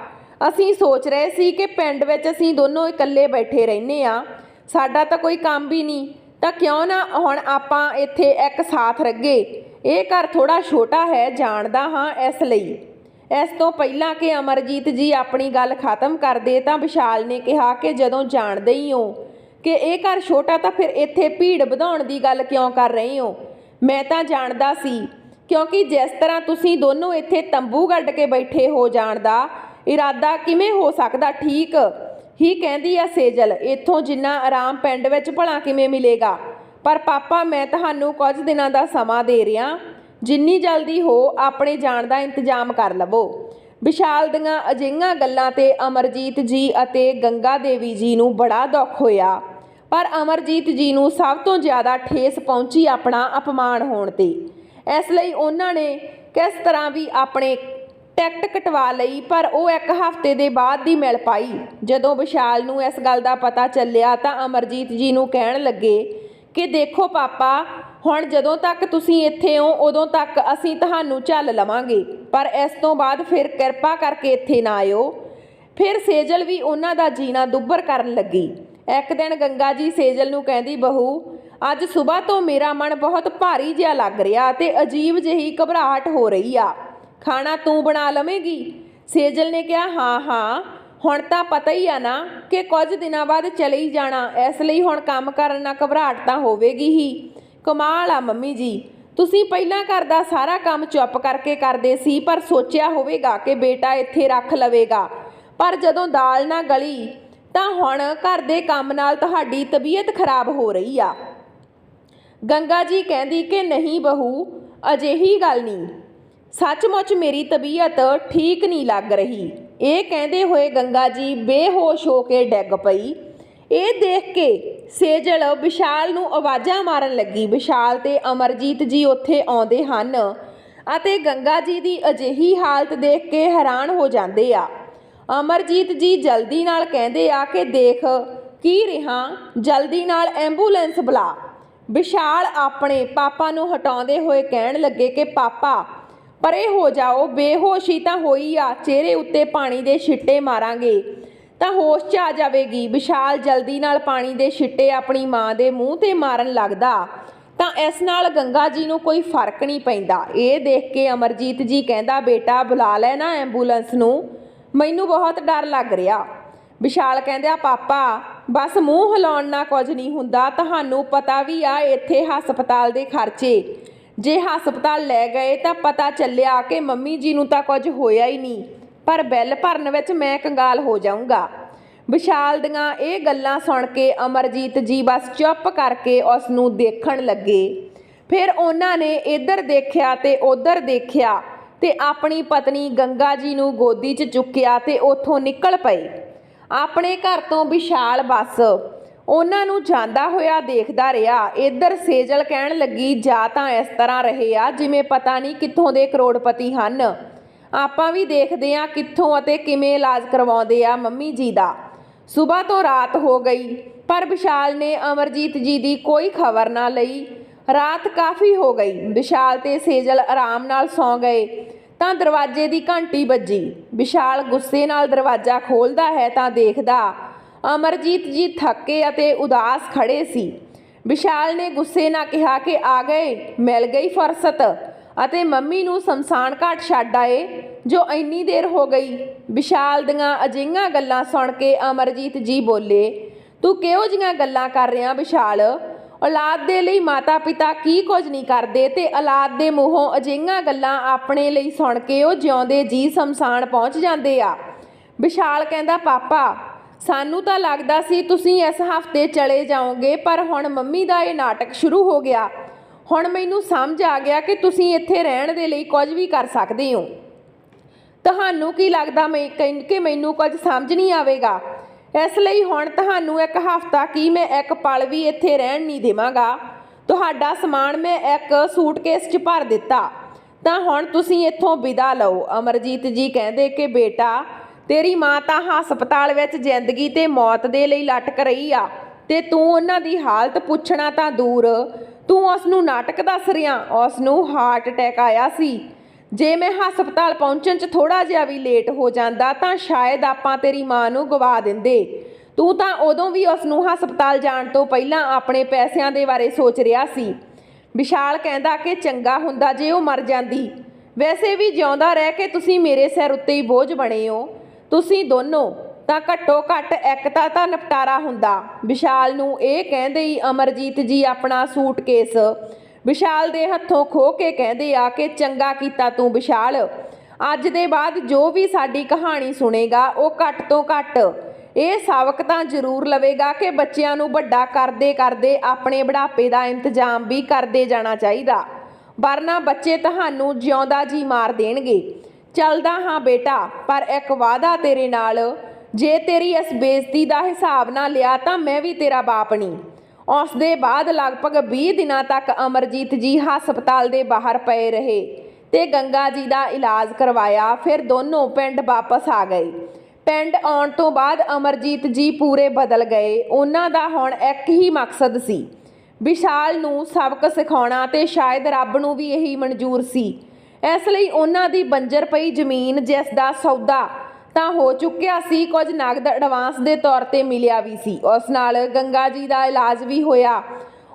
ਅਸੀਂ ਸੋਚ ਰਹੇ ਸੀ ਕਿ ਪਿੰਡ ਵਿੱਚ ਅਸੀਂ ਦੋਨੋਂ ਇਕੱਲੇ ਬੈਠੇ ਰਹਿੰਦੇ ਆ ਸਾਡਾ ਤਾਂ ਕੋਈ ਕੰਮ ਵੀ ਨਹੀਂ। ਤਾਂ ਕਿਉਂ ਨਾ ਹੁਣ ਆਪਾਂ ਇੱਥੇ ਇੱਕ ਸਾਥ ਰੱਗੇ ਇਹ ਘਰ ਥੋੜਾ ਛੋਟਾ ਹੈ, ਜਾਣਦਾ ਹਾਂ ਇਸ ਲਈ। ਇਸ ਤੋਂ ਪਹਿਲਾਂ ਕਿ ਅਮਰਜੀਤ ਜੀ ਆਪਣੀ ਗੱਲ ਖਤਮ ਕਰਦੇ ਤਾਂ ਵਿਸ਼ਾਲ ਨੇ ਕਿਹਾ ਕਿ ਜਦੋਂ ਜਾਣਦੇ ਹੀ ਹੋ ਕਿ ਇਹ ਘਰ ਛੋਟਾ ਤਾਂ ਫਿਰ ਇੱਥੇ ਭੀੜ ਵਧਾਉਣ ਦੀ ਗੱਲ ਕਿਉਂ ਕਰ ਰਹੇ ਹੋ? ਮੈਂ ਤਾਂ ਜਾਣਦਾ ਸੀ। ਕਿਉਂਕਿ ਜਿਸ ਤਰ੍ਹਾਂ ਤੁਸੀਂ ਦੋਨੋਂ ਇੱਥੇ ਤੰਬੂ ਗੱਡ ਕੇ ਬੈਠੇ ਹੋ ਜਾਣ ਦਾ ਇਰਾਦਾ ਕਿਵੇਂ ਹੋ ਸਕਦਾ? ਠੀਕ ਹੀ ਕਹਿੰਦੀ ਆ ਸੇਜਲ, ਇੱਥੋਂ ਜਿੰਨਾ ਆਰਾਮ ਪਿੰਡ ਵਿੱਚ ਭਲਾ ਕਿਵੇਂ ਮਿਲੇਗਾ? ਪਰ ਪਾਪਾ, ਮੈਂ ਤੁਹਾਨੂੰ ਕੁਝ ਦਿਨਾਂ ਦਾ ਸਮਾਂ ਦੇ ਰਿਹਾ। ਜਿੰਨੀ ਜਲਦੀ ਹੋ, ਆਪਣੇ ਜਾਣ ਦਾ ਇੰਤਜ਼ਾਮ ਕਰ ਲਵੋ। ਵਿਸ਼ਾਲ ਦੀਆਂ ਅਜਿਹੀਆਂ ਗੱਲਾਂ ਤੇ ਅਮਰਜੀਤ ਜੀ ਅਤੇ ਗੰਗਾ ਦੇਵੀ ਜੀ ਨੂੰ ਬੜਾ ਦੁੱਖ ਹੋਇਆ। ਪਰ ਅਮਰਜੀਤ ਜੀ ਨੂੰ ਸਭ ਤੋਂ ਜ਼ਿਆਦਾ ਠੇਸ ਪਹੁੰਚੀ ਆਪਣਾ ਅਪਮਾਨ ਹੋਣ ਤੇ। ਇਸ ਲਈ ਉਹਨਾਂ ਨੇ ਕਿਸ ਤਰ੍ਹਾਂ ਵੀ ਆਪਣੇ ਟਿਕਟ ਕਟਵਾ ਲਈ, ਪਰ ਉਹ ਇੱਕ ਹਫ਼ਤੇ ਦੇ ਬਾਅਦ ਦੀ ਮਿਲ ਪਾਈ। ਜਦੋਂ ਵਿਸ਼ਾਲ ਨੂੰ ਇਸ ਗੱਲ ਦਾ ਪਤਾ ਚੱਲਿਆ ਤਾਂ ਅਮਰਜੀਤ ਜੀ ਨੂੰ ਕਹਿਣ ਲੱਗੇ ਕਿ ਦੇਖੋ ਪਾਪਾ, ਹੁਣ ਜਦੋਂ ਤੱਕ ਤੁਸੀਂ ਇੱਥੇ ਹੋ, ਉਦੋਂ ਤੱਕ ਅਸੀਂ ਤੁਹਾਨੂੰ ਝੱਲ ਲਵਾਂਗੇ। ਪਰ ਇਸ ਤੋਂ ਬਾਅਦ ਫਿਰ ਕਿਰਪਾ ਕਰਕੇ ਇੱਥੇ ਨਾ ਆਇਓ। ਫਿਰ ਸੇਜਲ ਵੀ ਉਹਨਾਂ ਦਾ ਜੀਣਾ ਦੁੱਬਰ ਕਰਨ ਲੱਗੀ। ਇੱਕ ਦਿਨ ਗੰਗਾ ਜੀ ਸੇਜਲ ਨੂੰ ਕਹਿੰਦੀ, ਬਹੂ, ਅੱਜ ਸਵੇਰ ਤੋਂ ਮੇਰਾ ਮਨ ਬਹੁਤ ਭਾਰੀ ਜਿਹਾ ਲੱਗ ਰਿਹਾ ਤੇ ਅਜੀਬ ਜਿਹੀ ਘਬਰਾਹਟ ਹੋ ਰਹੀ ਆ। ਖਾਣਾ ਤੂੰ ਬਣਾ ਲਵੇਂਗੀ? ਸੇਜਲ ਨੇ ਕਿਹਾ, ਹਾਂ ਹਾਂ। ਹੁਣ ਤਾਂ ਪਤਾ ਹੀ ਆ ਨਾ ਕਿ ਕੁਝ ਦਿਨਾਂ ਬਾਅਦ ਚਲੇ ਹੀ ਜਾਣਾ। ਇਸ ਲਈ ਹੁਣ ਕੰਮ ਕਰਨ ਨਾਲ ਘਬਰਾਹਟ ਤਾਂ ਹੋਵੇਗੀ ਹੀ। ਕਮਾਲ ਆ ਮੰਮੀ ਜੀ। ਤੁਸੀਂ ਪਹਿਲਾਂ ਘਰ ਦਾ ਸਾਰਾ ਕੰਮ ਚੁੱਪ ਕਰਕੇ ਕਰਦੇ ਸੀ, ਪਰ ਸੋਚਿਆ ਹੋਵੇਗਾ ਕਿ ਬੇਟਾ ਇੱਥੇ ਰੱਖ ਲਵੇਗਾ। ਪਰ ਜਦੋਂ ਦਾਲ ਨਾ ਗਲੀ, ਤਾਂ ਹੁਣ ਘਰ ਦੇ ਕੰਮ ਨਾਲ ਤੁਹਾਡੀ ਤਬੀਅਤ ਖਰਾਬ ਹੋ ਰਹੀ ਆ। ਗੰਗਾ ਜੀ ਕਹਿੰਦੀ ਕਿ ਨਹੀਂ ਬਹੂ, ਅਜਿਹੀ ਗੱਲ ਨਹੀਂ। ਸੱਚਮੁੱਚ ਮੇਰੀ ਤਬੀਅਤ ਠੀਕ ਨਹੀਂ ਲੱਗ ਰਹੀ। ਇਹ ਕਹਿੰਦੇ ਹੋਏ ਗੰਗਾ ਜੀ ਬੇਹੋਸ਼ ਹੋ ਕੇ ਡਿੱਗ ਪਈ। ਇਹ ਦੇਖ ਕੇ ਸੇਜਲ ਵਿਸ਼ਾਲ ਨੂੰ ਆਵਾਜ਼ਾਂ ਮਾਰਨ ਲੱਗੀ। ਵਿਸ਼ਾਲ ਤੇ ਅਮਰਜੀਤ ਜੀ ਉੱਥੇ ਆਉਂਦੇ ਹਨ ਅਤੇ ਗੰਗਾ ਜੀ ਦੀ ਅਜਿਹੀ ਹਾਲਤ ਦੇਖ ਕੇ ਹੈਰਾਨ ਹੋ ਜਾਂਦੇ ਆ। ਅਮਰਜੀਤ ਜੀ ਜਲਦੀ ਨਾਲ ਕਹਿੰਦੇ ਆ ਕਿ ਦੇਖ, ਕੀ ਰਿਹਾ? ਜਲਦੀ ਨਾਲ ਐਂਬੂਲੈਂਸ ਬੁਲਾ। ਵਿਸ਼ਾਲ ਆਪਣੇ ਪਾਪਾ ਨੂੰ ਹਟਾਉਂਦੇ ਹੋਏ ਕਹਿਣ ਲੱਗੇ ਕਿ, ਪਾਪਾ ਪਰੇ ਹੋ ਜਾਓ, ਬੇਹੋਸ਼ੀ ਤਾਂ ਹੋਈ ਆ, ਚਿਹਰੇ ਉੱਤੇ ਪਾਣੀ ਦੇ ਛਿੱਟੇ ਮਾਰਾਂਗੇ। ਤਾਂ ਹੋਸ਼ 'ਚ ਆ ਜਾਵੇਗੀ, ਵਿਸ਼ਾਲ ਜਲਦੀ ਨਾਲ ਪਾਣੀ ਦੇ ਛਿੱਟੇ ਆਪਣੀ ਮਾਂ ਦੇ ਮੂੰਹ ਤੇ ਮਾਰਨ ਲੱਗਦਾ। ਤਾਂ ਇਸ ਨਾਲ ਗੰਗਾ ਜੀ ਨੂੰ ਕੋਈ ਫ਼ਰਕ ਨਹੀਂ ਪੈਂਦਾ। ਇਹ ਦੇਖ ਕੇ ਅਮਰਜੀਤ ਜੀ ਕਹਿੰਦਾ, ਬੇਟਾ, ਬੁਲਾ ਲੈ ਨਾ ਐਂਬੂਲੈਂਸ ਨੂੰ। ਮੈਨੂੰ ਬਹੁਤ ਡਰ ਲੱਗ ਰਿਹਾ। ਵਿਸ਼ਾਲ ਕਹਿੰਦਾ, ਪਾਪਾ, ਬਸ ਮੂੰਹ ਹਿਲਾਉਣ ਨਾਲ ਕੁਝ ਨਹੀਂ ਹੁੰਦਾ। ਤੁਹਾਨੂੰ ਪਤਾ ਵੀ ਆ, ਇੱਥੇ ਹਸਪਤਾਲ ਦੇ ਖਰਚੇ ਜੇ ਹਸਪਤਾਲ ਲੈ ਗਏ ਤਾਂ ਪਤਾ ਚੱਲਿਆ ਕਿ ਮੰਮੀ ਜੀ ਨੂੰ ਤਾਂ ਕੁਝ ਹੋਇਆ ਹੀ ਨਹੀਂ। ਪਰ ਬਿੱਲ ਭਰਨ ਵਿੱਚ ਮੈਂ ਕੰਗਾਲ ਹੋ ਜਾਊਂਗਾ। ਵਿਸ਼ਾਲ ਦੀਆਂ ਇਹ ਗੱਲਾਂ ਸੁਣ ਕੇ ਅਮਰਜੀਤ ਜੀ ਬਸ ਚੁੱਪ ਕਰਕੇ ਉਸ ਨੂੰ ਦੇਖਣ ਲੱਗੇ। ਫਿਰ ਉਹਨਾਂ ਨੇ ਇੱਧਰ ਦੇਖਿਆ ਤੇ ਉੱਧਰ ਦੇਖਿਆ ਤੇ ਆਪਣੀ ਪਤਨੀ ਗੰਗਾ ਜੀ ਨੂੰ ਗੋਦੀ 'ਚ ਚੁੱਕਿਆ ਤੇ ਉੱਥੋਂ ਨਿਕਲ ਪਏ। ਆਪਣੇ ਘਰ ਤੋਂ ਵਿਸ਼ਾਲ ਬੱਸ ਉਹਨਾਂ ਨੂੰ ਜਾਂਦਾ ਹੋਇਆ ਦੇਖਦਾ ਰਿਹਾ, ਇੱਧਰ ਸੇਜਲ ਕਹਿਣ ਲੱਗੀ, ਜਾਂ ਤਾਂ ਇਸ ਤਰ੍ਹਾਂ ਰਹੇ ਆ, ਜਿਵੇਂ ਪਤਾ ਨਹੀਂ ਕਿੱਥੋਂ ਦੇ ਕਰੋੜਪਤੀ ਹਨ। ਆਪਾਂ ਵੀ ਦੇਖਦੇ ਆ ਕਿੱਥੋਂ ਅਤੇ ਕਿਵੇਂ ਇਲਾਜ ਕਰਵਾਉਂਦੇ ਆ ਮੰਮੀ ਜੀ ਦਾ। ਸਵੇਰ ਤੋਂ ਰਾਤ ਹੋ ਗਈ, ਪਰ ਵਿਸ਼ਾਲ ਨੇ ਅਮਰਜੀਤ ਜੀ ਦੀ ਕੋਈ ਖਬਰ ਨਾ ਲਈ। ਰਾਤ ਕਾਫੀ ਹੋ ਗਈ, ਵਿਸ਼ਾਲ ਤੇ ਸੇਜਲ ਆਰਾਮ ਨਾਲ ਸੌਂ ਗਏ, ਤਾਂ ਦਰਵਾਜ਼ੇ ਦੀ ਘੰਟੀ ਵੱਜੀ। ਵਿਸ਼ਾਲ ਗੁੱਸੇ ਨਾਲ ਦਰਵਾਜ਼ਾ ਖੋਲਦਾ ਹੈ ਤਾਂ ਦੇਖਦਾ ਅਮਰਜੀਤ ਜੀ ਥੱਕੇ ਅਤੇ ਉਦਾਸ ਖੜੇ ਸੀ। ਵਿਸ਼ਾਲ ਨੇ ਗੁੱਸੇ ਨਾਲ ਕਿਹਾ ਕਿ ਆ ਗਏ, ਮਿਲ ਗਈ ਫੁਰਸਤ ਅਤੇ ਮੰਮੀ ਨੂੰ ਸ਼ਮਸ਼ਾਨ ਘਾਟ ਛੱਡ ਆਏ, ਜੋ ਇੰਨੀ ਦੇਰ ਹੋ ਗਈ। ਵਿਸ਼ਾਲ ਦੀਆਂ ਅਜਿਹੀਆਂ ਗੱਲਾਂ ਸੁਣ ਕੇ ਅਮਰਜੀਤ ਜੀ ਬੋਲੇ, ਤੂੰ ਕਿਹੋ ਜੀਆਂ ਗੱਲਾਂ ਕਰ ਰਿਹਾ ਵਿਸ਼ਾਲ? ਔਲਾਦ ਦੇ ਲਈ ਮਾਤਾ ਪਿਤਾ ਕੀ ਕੁਝ ਨਹੀਂ ਕਰਦੇ ਤੇ ਔਲਾਦ ਦੇ ਮੂੰਹੋਂ ਅਜਿਹੀਆਂ ਗੱਲਾਂ ਆਪਣੇ ਲਈ ਸੁਣ ਕੇ ਉਹ ਜਿਉਂਦੇ ਜੀ ਸ਼ਮਸ਼ਾਨ ਪਹੁੰਚ ਜਾਂਦੇ ਆ। ਵਿਸ਼ਾਲ ਕਹਿੰਦਾ, ਪਾਪਾ ਸਾਨੂੰ ਤਾਂ ਲੱਗਦਾ ਸੀ ਤੁਸੀਂ ਇਸ ਹਫ਼ਤੇ ਚਲੇ ਜਾਓਗੇ, ਪਰ ਹੁਣ ਮੰਮੀ ਦਾ ਇਹ ਨਾਟਕ ਸ਼ੁਰੂ ਹੋ ਗਿਆ। ਹੁਣ ਮੈਨੂੰ ਸਮਝ ਆ ਗਿਆ ਕਿ ਤੁਸੀਂ ਇੱਥੇ ਰਹਿਣ ਦੇ ਲਈ ਕੁਝ ਵੀ ਕਰ ਸਕਦੇ ਹੋ। ਤੁਹਾਨੂੰ ਕੀ ਲੱਗਦਾ ਮੈਂ ਕਹਿੰ- ਕਿ ਮੈਨੂੰ ਕੁਝ ਸਮਝ ਨਹੀਂ ਆਵੇਗਾ? ਇਸ ਲਈ ਹੁਣ ਤੁਹਾਨੂੰ ਇੱਕ ਹਫਤਾ ਕੀ ਮੈਂ ਇੱਕ ਪਲ ਵੀ ਇੱਥੇ ਰਹਿਣ ਨਹੀਂ ਦੇਵਾਂਗਾ। ਤੁਹਾਡਾ ਸਮਾਨ ਮੈਂ ਇੱਕ ਸੂਟਕੇਸ 'ਚ ਭਰ ਦਿੱਤਾ। ਤਾਂ ਹੁਣ ਤੁਸੀਂ ਇੱਥੋਂ ਵਿਦਾ ਲਓ। ਅਮਰਜੀਤ ਜੀ ਕਹਿੰਦੇ ਕਿ ਬੇਟਾ ਤੇਰੀ ਮਾਂ ਤਾਂ ਹਸਪਤਾਲ ਵਿੱਚ ਜ਼ਿੰਦਗੀ ਤੇ ਮੌਤ ਦੇ ਲਈ ਲਟਕ ਰਹੀ ਆ। ਤੇ ਤੂੰ ਉਹਨਾਂ ਦੀ ਹਾਲਤ ਪੁੱਛਣਾ ਤਾਂ ਦੂਰ। ਤੂੰ ਉਸ ਨੂੰ ਨਾਟਕ ਦੱਸ ਰਿਆ ਉਸ ਨੂੰ ਹਾਰਟ ਅਟੈਕ ਆਇਆ ਸੀ। ਜੇ ਮੈਂ ਹਸਪਤਾਲ ਪਹੁੰਚਣ 'ਚ ਥੋੜਾ ਜਿਹਾ ਵੀ ਲੇਟ ਹੋ ਜਾਂਦਾ ਤਾਂ ਸ਼ਾਇਦ ਆਪਾਂ ਤੇਰੀ ਮਾਂ ਨੂੰ ਗਵਾ ਦਿੰਦੇ। ਤੂੰ ਤਾਂ ਉਦੋਂ ਵੀ ਉਸ ਨੂੰ ਹਸਪਤਾਲ ਜਾਣ ਤੋਂ ਪਹਿਲਾਂ ਆਪਣੇ ਪੈਸਿਆਂ ਦੇ ਬਾਰੇ ਸੋਚ ਰਿਹਾ ਸੀ। ਵਿਸ਼ਾਲ ਕਹਿੰਦਾ ਕਿ ਚੰਗਾ ਹੁੰਦਾ ਜੇ ਉਹ ਮਰ ਜਾਂਦੀ। ਵੈਸੇ ਵੀ ਜਿਉਂਦਾ ਰਹਿ ਕੇ ਤੁਸੀਂ ਮੇਰੇ ਸਿਰ ਉੱਤੇ ਹੀ ਬੋਝ ਬਣੇ ਹੋ। ਤੁਸੀਂ ਦੋਨੋਂ ਤਾਂ ਘੱਟੋ ਘੱਟ ਇੱਕ ਤਾਂ ਨਿਪਟਾਰਾ ਹੁੰਦਾ। ਵਿਸ਼ਾਲ ਨੂੰ ਇਹ ਕਹਿੰਦੇ ਹੀ ਅਮਰਜੀਤ ਜੀ ਆਪਣਾ ਸੂਟਕੇਸ। ਵਿਸ਼ਾਲ ਦੇ ਹੱਥੋਂ ਖੋ ਕੇ ਕਹਿੰਦੇ ਆ ਕਿ ਚੰਗਾ ਕੀਤਾ ਤੂੰ ਵਿਸ਼ਾਲ। ਅੱਜ ਦੇ ਬਾਅਦ ਜੋ ਵੀ ਸਾਡੀ ਕਹਾਣੀ ਸੁਣੇਗਾ ਉਹ ਘੱਟ ਤੋਂ ਘੱਟ ਇਹ ਸਬਕ ਤਾਂ ਜ਼ਰੂਰ ਲਵੇਗਾ ਕਿ ਬੱਚਿਆਂ ਨੂੰ ਵੱਡਾ ਕਰਦੇ ਕਰਦੇ ਆਪਣੇ ਬੁਢਾਪੇ ਦਾ ਇੰਤਜ਼ਾਮ ਵੀ ਕਰਦੇ ਜਾਣਾ ਚਾਹੀਦਾ। ਵਰਨਾ ਬੱਚੇ ਤੁਹਾਨੂੰ ਜਿਉਂਦਾ ਜੀ ਮਾਰ ਦੇਣਗੇ। ਚੱਲਦਾ ਹਾਂ ਬੇਟਾ, ਪਰ ਇੱਕ ਵਾਅਦਾ ਤੇਰੇ ਨਾਲ। ਜੇ ਤੇਰੀ ਇਸ ਬੇਇੱਜ਼ਤੀ ਦਾ ਹਿਸਾਬ ਨਾ ਲਿਆ ਤਾਂ ਮੈਂ ਵੀ ਤੇਰਾ ਬਾਪ ਨਹੀਂ। ਉਸ ਦੇ ਬਾਅਦ ਲਗਭਗ 20 ਦਿਨਾਂ ਤੱਕ ਅਮਰਜੀਤ ਜੀ ਹਸਪਤਾਲ ਦੇ ਬਾਹਰ ਪਏ ਰਹੇ ਤੇ ਗੰਗਾ ਜੀ ਦਾ ਇਲਾਜ ਕਰਵਾਇਆ। ਫਿਰ ਦੋਨੋਂ ਪਿੰਡ ਵਾਪਸ ਆ ਗਏ। ਪਿੰਡ ਆਉਣ ਤੋਂ ਬਾਅਦ ਅਮਰਜੀਤ ਜੀ ਪੂਰੇ ਬਦਲ ਗਏ। ਉਹਨਾਂ ਦਾ ਹੁਣ ਇੱਕ ਹੀ ਮਕਸਦ ਸੀ। ਵਿਸ਼ਾਲ ਨੂੰ ਸਬਕ ਸਿਖਾਉਣਾ ਤੇ ਸ਼ਾਇਦ ਰੱਬ ਨੂੰ ਵੀ ਇਹੀ ਮਨਜ਼ੂਰ ਸੀ। ਇਸ ਲਈ ਉਹਨਾਂ ਦੀ ਬੰਜਰ ਪਈ ਜ਼ਮੀਨ ਜਿਸ ਦਾ ਸੌਦਾ ਤਾਂ ਹੋ ਚੁੱਕਿਆ ਸੀ, ਕੁਝ ਨਗਦ ਐਡਵਾਂਸ ਦੇ ਤੌਰ ਤੇ ਮਿਲਿਆ ਵੀ ਸੀ। ਉਸ ਨਾਲ ਗੰਗਾ ਜੀ ਦਾ ਇਲਾਜ ਵੀ ਹੋਇਆ।